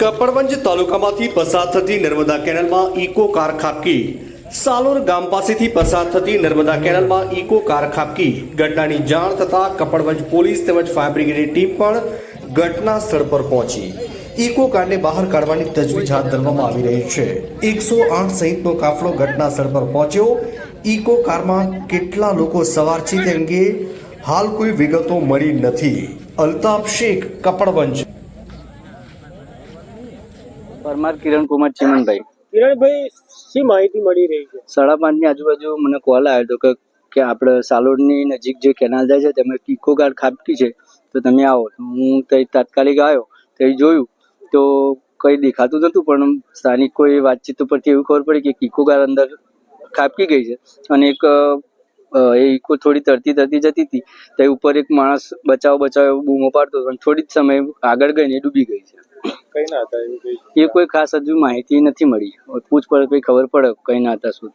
કપડવંજ તાલુકામાંથી પસાર થતી નર્મદા કેનાલમાં ઇકો કાર ખાબકી. સાલોર ગામ પાસેથી પસાર થતી નર્મદા કેનાલમાં ઇકો કાર ખાબકી. ઘટનાની જાણ થતાં કપડવંજ પોલીસ તેમજ ફાયર બ્રિગેડની ટીમ પણ ઘટના સ્થળ પર પહોંચી. ઇકો કારને બહાર કાઢવાની તજવીજ હાથ ધરવામાં આવી રહી છે. એકસો આઠ સહિતનો કાફલો ઘટના સ્થળ પર પહોંચ્યો. ઇકો કારમાં કેટલા લોકો સવાર છે તે અંગે હાલ કોઈ વિગતો મળી નથી. અલ્તાફ શેખ, કપડવંજ. પરમાર કિરણ કુમાર ચિમનભાઈ. કિરણભાઈ શી માહિતી મળી રહી છે? સાડા પાંચની આજુબાજુ મને કોલ આવ્યો હતો કે કે આપણે સાલોડની નજીક જે કેનાલ જાય છે તેમાં ઇકો ગાર્ડ ખાબકી છે. તો તમે આવો. હું ત્યાં તાત્કાલિક આવ્યો ત્યાં જોયું. તો કંઈ દેખાતું નહોતું પણ સ્થાનિક કોઈ વાતચીત ઉપરથી એવું ખબર પડી કે ઇકો ગાર્ડ અંદર ખાબકી ગઈ છે. અને એક એ ઇકો થોડી તરતી તરતી જતી હતી. તે ઉપર એક માણસ બચાવ બચાવ એવું બૂમો પાડતો હતો. અને થોડી જ સમય આગળ ગઈને ડૂબી ગઈ છે. કઈ ના હતા એ કોઈ ખાસ હજુ માહિતી નથી મળી. પૂછપરછ પછી ખબર પડે કઈ ના હતા શું.